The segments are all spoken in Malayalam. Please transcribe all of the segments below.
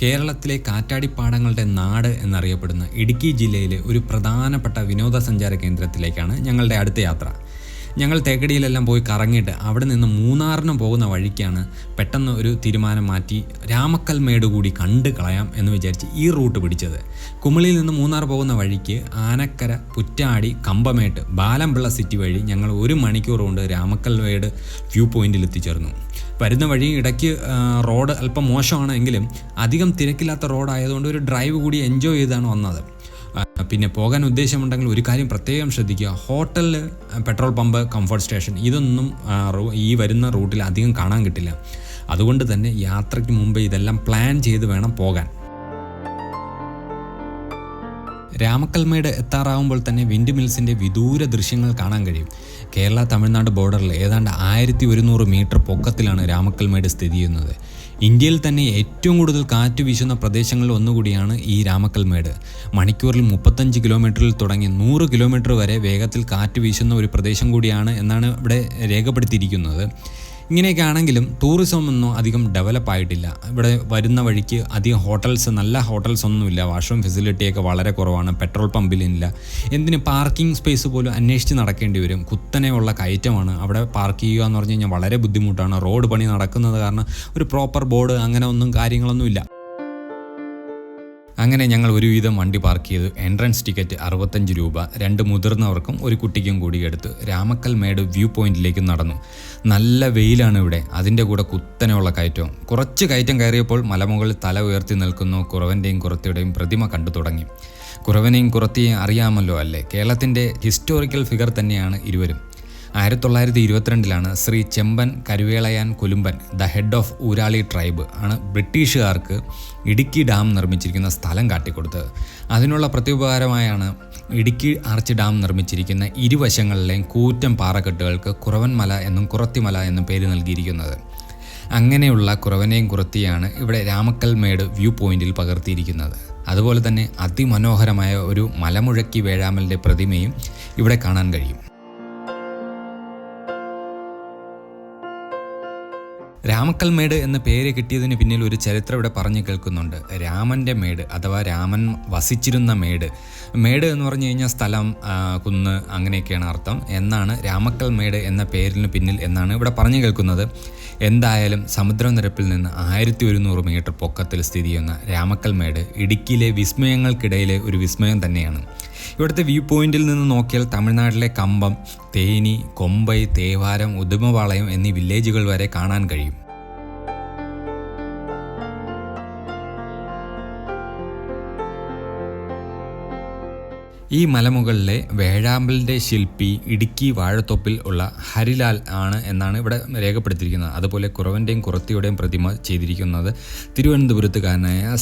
കേരളത്തിലെ കാറ്റാടിപ്പാടങ്ങളുടെ നാട് എന്നറിയപ്പെടുന്ന ഇടുക്കി ജില്ലയിലെ ഒരു പ്രധാനപ്പെട്ട വിനോദസഞ്ചാര കേന്ദ്രത്തിലേക്കാണ് ഞങ്ങളുടെ അടുത്ത യാത്ര. ഞങ്ങൾ തേക്കടിയിലെല്ലാം പോയി കറങ്ങിയിട്ട് അവിടെ നിന്ന് മൂന്നാറിന് പോകുന്ന വഴിക്കാണ് പെട്ടെന്ന് ഒരു തീരുമാനം മാറ്റി രാമക്കൽമേട് കൂടി കണ്ട് കളയാം എന്ന് വിചാരിച്ച് ഈ റൂട്ട് പിടിച്ചത്. കുമളിയിൽ നിന്ന് മൂന്നാർ പോകുന്ന വഴിക്ക് ആനക്കര പുറ്റാടി കമ്പമേട്ട് ബാലംപിള്ള സിറ്റി വഴി ഞങ്ങൾ ഒരു മണിക്കൂർ കൊണ്ട് രാമക്കൽമേട് വ്യൂ പോയിന്റിൽ എത്തിച്ചേർന്നു. വരുന്ന വഴി ഇടയ്ക്ക് റോഡ് അല്പം മോശമാണെങ്കിലും അധികം തിരക്കില്ലാത്ത റോഡായതുകൊണ്ട് ഒരു ഡ്രൈവ് കൂടി എൻജോയ് ചെയ്താണ് വന്നത്. പിന്നെ പോകാൻ ഉദ്ദേശമുണ്ടെങ്കിൽ ഒരു കാര്യം പ്രത്യേകം ശ്രദ്ധിക്കുക. ഹോട്ടലിൽ പെട്രോൾ പമ്പ് കംഫർട്ട് സ്റ്റേഷൻ ഇതൊന്നും ഈ വരുന്ന റൂട്ടിൽ അധികം കാണാൻ കിട്ടില്ല. അതുകൊണ്ട് തന്നെ യാത്രയ്ക്ക് മുമ്പ് ഇതെല്ലാം പ്ലാൻ ചെയ്ത് വേണം പോകാൻ. രാമക്കൽമേട് എത്താറാവുമ്പോൾ തന്നെ വിൻഡ് മിൽസിന്റെ വിദൂര ദൃശ്യങ്ങൾ കാണാൻ കഴിയും. കേരള തമിഴ്നാട് ബോർഡറിൽ ഏതാണ്ട് ആയിരത്തി ഒരുന്നൂറ് മീറ്റർ പൊക്കത്തിലാണ് രാമക്കൽമേട് സ്ഥിതി ചെയ്യുന്നത്. ഇന്ത്യയിൽ തന്നെ ഏറ്റവും കൂടുതൽ കാറ്റ് വീശുന്ന പ്രദേശങ്ങളിൽ ഒന്നുകൂടിയാണ് ഈ രാമക്കൽമേട്. മണിക്കൂറിൽ മുപ്പത്തഞ്ച് കിലോമീറ്ററിൽ തുടങ്ങി നൂറ് കിലോമീറ്റർ വരെ വേഗത്തിൽ കാറ്റ് വീശുന്ന ഒരു പ്രദേശം കൂടിയാണ് എന്നാണ് ഇവിടെ രേഖപ്പെടുത്തിയിരിക്കുന്നത്. ഇങ്ങനെയൊക്കെ ആണെങ്കിലും ടൂറിസം ഒന്നും അധികം ഡെവലപ്പ് ആയിട്ടില്ല. ഇവിടെ വരുന്ന വഴിക്ക് അധികം ഹോട്ടൽസ് നല്ല ഹോട്ടൽസ് ഒന്നുമില്ല. വാഷ്റൂം ഫെസിലിറ്റിയൊക്കെ വളരെ കുറവാണ്. പെട്രോൾ പമ്പിലില്ല എന്തിന് പാർക്കിംഗ് സ്പേസ് പോലും അന്വേഷിച്ച് നടക്കേണ്ടി വരും? കുത്തനെയുള്ള കയറ്റമാണ്. അവിടെ പാർക്ക് ചെയ്യുക എന്ന് പറഞ്ഞു കഴിഞ്ഞാൽ വളരെ ബുദ്ധിമുട്ടാണ്. റോഡ് പണി നടക്കുന്നത് കാരണം ഒരു പ്രോപ്പർ ബോർഡ് അങ്ങനെ ഒന്നും കാര്യങ്ങളൊന്നുമില്ല അങ്ങനെ ഞങ്ങൾ ഒരുവിധം വണ്ടി പാർക്ക് ചെയ്തു. എൻട്രൻസ് ടിക്കറ്റ് അറുപത്തഞ്ച് രൂപ. രണ്ട് മുതിർന്നവർക്കും ഒരു കുട്ടിക്കും കൂടി എടുത്ത് രാമക്കൽ മേട് വ്യൂ പോയിന്റിലേക്ക് നടന്നു. നല്ല വെയിലാണ് ഇവിടെ. അതിന്റെ കൂടെ കുത്തനെയുള്ള കയറ്റവും. കുറച്ച് കയറ്റം കയറിയപ്പോൾ മലമുകളിൽ തല ഉയർത്തി നിൽക്കുന്നു കുറവന്റെയും കുറത്തിയുടെയും പ്രതിമ കണ്ടു തുടങ്ങി. കുറവനെയും കുറത്തിയെയും അറിയാമല്ലോ അല്ലേ? കേരളത്തിന്റെ ഹിസ്റ്റോറിക്കൽ ഫിഗർ തന്നെയാണ് ഇരുവരും. ആയിരത്തി തൊള്ളായിരത്തി ഇരുപത്തിരണ്ടിലാണ് Sri Chemban Karuvelayan Kolumban the head of Urali tribe ആണ് ബ്രിട്ടീഷുകാർക്ക് ഇടുക്കി ഡാം നിർമ്മിച്ചിരിക്കുന്ന സ്ഥലം കാട്ടിക്കൊടുത്തത്. അതിനുള്ള പ്രത്യുപകാരമായാണ് ഇടുക്കി ആർച്ച് ഡാം നിർമ്മിച്ചിരിക്കുന്ന ഇരുവശങ്ങളിലെയും കൂറ്റം പാറക്കെട്ടുകൾക്ക് കുറവൻമല എന്നും കുറത്തിമല എന്നും പേര് നൽകിയിരിക്കുന്നത്. അങ്ങനെയുള്ള കുറവനെയും കുറത്തിയാണ് ഇവിടെ രാമക്കൽമേട് വ്യൂ പോയിന്റിൽ പകർത്തിയിരിക്കുന്നത്. അതുപോലെ തന്നെ അതിമനോഹരമായ ഒരു മലമുഴക്കി വേഴാമലിന്റെ പ്രതിമയും ഇവിടെ കാണാൻ കഴിയും. രാമക്കൽമേട് എന്ന പേര് കിട്ടിയതിന് പിന്നിൽ ഒരു ചരിത്രം ഇവിടെ പറഞ്ഞു കേൾക്കുന്നുണ്ട്. രാമന്റെ മേട് അഥവാ രാമൻ വസിച്ചിരുന്ന മേട്. മേട് എന്ന് പറഞ്ഞു കഴിഞ്ഞാൽ സ്ഥലം കുന്ന് അങ്ങനെയൊക്കെയാണ് അർത്ഥം. എന്നാണ് രാമക്കൽമേട് എന്ന പേരിന് പിന്നിൽ എന്നാണ് ഇവിടെ പറഞ്ഞു കേൾക്കുന്നത്. എന്തായാലും സമുദ്രനിരപ്പിൽ നിന്ന് ആയിരത്തി ഒരുന്നൂറ് മീറ്റർ പൊക്കത്തിൽ സ്ഥിതി ചെയ്യുന്ന രാമക്കൽമേട് ഇടുക്കിയിലെ വിസ്മയങ്ങൾക്കിടയിലെ ഒരു വിസ്മയം തന്നെയാണ്. ഇവിടുത്തെ വ്യൂ പോയിന്റിൽ നിന്ന് നോക്കിയാൽ തമിഴ്നാട്ടിലെ കമ്പം തേനി കൊമ്പൈ തേവാരം ഉദുമപാളയം എന്നീ വില്ലേജുകൾ വരെ കാണാൻ കഴിയും. ഈ മലമുകളിലെ വേഴാമ്പലിന്റെ ശില്പി ഇടുക്കി വാഴത്തൊപ്പിൽ ഉള്ള ഹരിലാൽ ആണ് എന്നാണ് ഇവിടെ രേഖപ്പെടുത്തിയിരിക്കുന്നത്. അതുപോലെ കുറവന്റെയും കുറത്തിയുടെയും പ്രതിമ ചെയ്തിരിക്കുന്നത് തിരുവനന്തപുരത്തുകാരനായ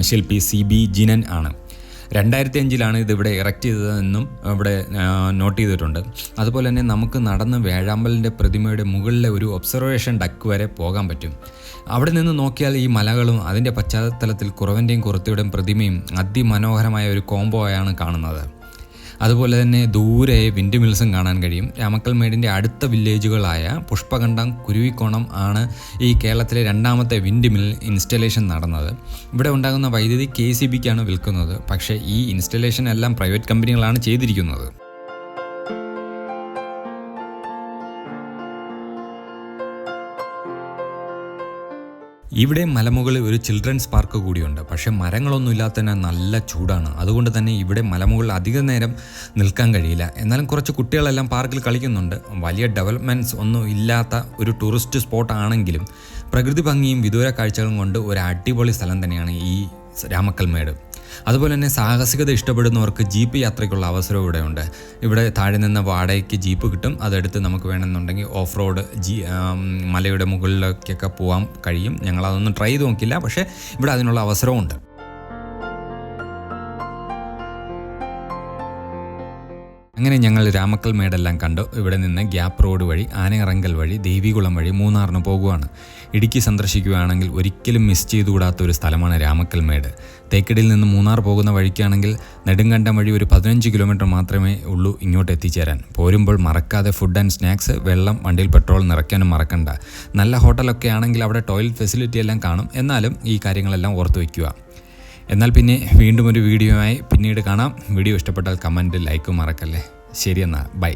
ശില്പി സി ബി ജിനൻ ആണ്. രണ്ടായിരത്തി അഞ്ചിലാണ് ഇത് ഇവിടെ ഇറക്റ്റ് ചെയ്തതെന്നും ഇവിടെ നോട്ട് ചെയ്തിട്ടുണ്ട്. അതുപോലെ തന്നെ നമുക്ക് നടന്ന് വേഴാമ്പലിന്റെ പ്രതിമയുടെ മുകളിലെ ഒരു ഒബ്സർവേഷൻ ഡക്ക് വരെ പോകാൻ പറ്റും. അവിടെ നിന്ന് നോക്കിയാൽ ഈ മലകളും അതിന്റെ പശ്ചാത്തലത്തിൽ കുറവന്റെയും കുറത്തിയുടെയും പ്രതിമയും അതിമനോഹരമായ ഒരു കോംബോ ആയാണ് കാണുന്നത്. അതുപോലെ തന്നെ ദൂരെ വിൻഡ് മിൽസും കാണാൻ കഴിയും. രാമക്കൽമേടിന്റെ അടുത്ത വില്ലേജുകളായ പുഷ്പകണ്ഠം കുരുവിക്കോണം ആണ് ഈ കേരളത്തിലെ രണ്ടാമത്തെ വിൻഡ് മിൽ ഇൻസ്റ്റലേഷൻ നടന്നത്. ഇവിടെ ഉണ്ടാകുന്ന വൈദ്യുതി കെ സി ബിക്കാണ് വിൽക്കുന്നത്. പക്ഷേ ഈ ഇൻസ്റ്റലേഷൻ എല്ലാം പ്രൈവറ്റ് കമ്പനികളാണ് ചെയ്തിരിക്കുന്നത്. ഇവിടെ മലമുകളിൽ ഒരു ചിൽഡ്രൻസ് പാർക്ക് കൂടിയുണ്ട്. പക്ഷേ മരങ്ങളൊന്നും ഇല്ലാത്ത തന്നെ നല്ല ചൂടാണ്. അതുകൊണ്ട് തന്നെ ഇവിടെ മലമുകളിൽ അധിക നേരം നിൽക്കാൻ കഴിയില്ല. എന്നാലും കുറച്ച് കുട്ടികളെല്ലാം പാർക്കിൽ കളിക്കുന്നുണ്ട്. വലിയ ഡെവലപ്മെന്റ്സ് ഒന്നും ഇല്ലാത്ത ഒരു ടൂറിസ്റ്റ് സ്പോട്ട് ആണെങ്കിലും പ്രകൃതി ഭംഗിയും വിദൂര കാഴ്ചകളും കൊണ്ട് ഒരു അടിപൊളി സ്ഥലം തന്നെയാണ് ഈ രാമക്കൽമേട്. അതുപോലെ തന്നെ സാഹസികത ഇഷ്ടപ്പെടുന്നവർക്ക് ജീപ്പ് യാത്രയ്ക്കുള്ള അവസരം ഇവിടെ ഉണ്ട് ഇവിടെ താഴെ നിന്ന് വാടകയ്ക്ക് ജീപ്പ് കിട്ടും. അതെടുത്ത് നമുക്ക് വേണമെന്നുണ്ടെങ്കിൽ ഓഫ് റോഡ് ജീ മലയുടെ മുകളിലേക്കൊക്കെ പോകാൻ കഴിയും. ഞങ്ങളതൊന്നും ട്രൈ ചെയ്ത് നോക്കില്ല പക്ഷേ ഇവിടെ അതിനുള്ള അവസരവും അങ്ങനെ ഞങ്ങൾ രാമക്കൽ മേടെല്ലാം കണ്ടു. ഇവിടെ നിന്ന് ഗ്യാപ്പ് റോഡ് വഴി ആനയിറങ്കൽ വഴി ദേവികുളം വഴി മൂന്നാറിന് പോകുവാണ്. ഇടുക്കി സന്ദർശിക്കുകയാണെങ്കിൽ ഒരിക്കലും മിസ് ചെയ്തുകൂടാത്ത ഒരു സ്ഥലമാണ് രാമക്കൽ മേട്. തേക്കടിയിൽ നിന്ന് മൂന്നാർ പോകുന്ന വഴിക്കാണെങ്കിൽ നെടുങ്കണ്ടം വഴി ഒരു പതിനഞ്ച് കിലോമീറ്റർ മാത്രമേ ഉള്ളൂ ഇങ്ങോട്ട് എത്തിച്ചേരാൻ. പോരുമ്പോൾ മറക്കാതെ ഫുഡ് ആൻഡ് സ്നാക്സ് വെള്ളം വണ്ടിയിൽ പെട്രോൾ നിറയ്ക്കാനും മറക്കണ്ട. നല്ല ഹോട്ടലൊക്കെ ആണെങ്കിൽ അവിടെ ടോയ്ലറ്റ് ഫെസിലിറ്റി എല്ലാം കാണും. എന്നാലും ഈ കാര്യങ്ങളെല്ലാം ഓർത്ത് വയ്ക്കുക എന്നാൽ പിന്നെ വീണ്ടും ഒരു വീഡിയോയുമായി പിന്നീട് കാണാം. വീഡിയോ ഇഷ്ടപ്പെട്ടാൽ കമന്റ് ലൈക്കും മറക്കല്ലേ. ശരി എന്നാൽ ബൈ.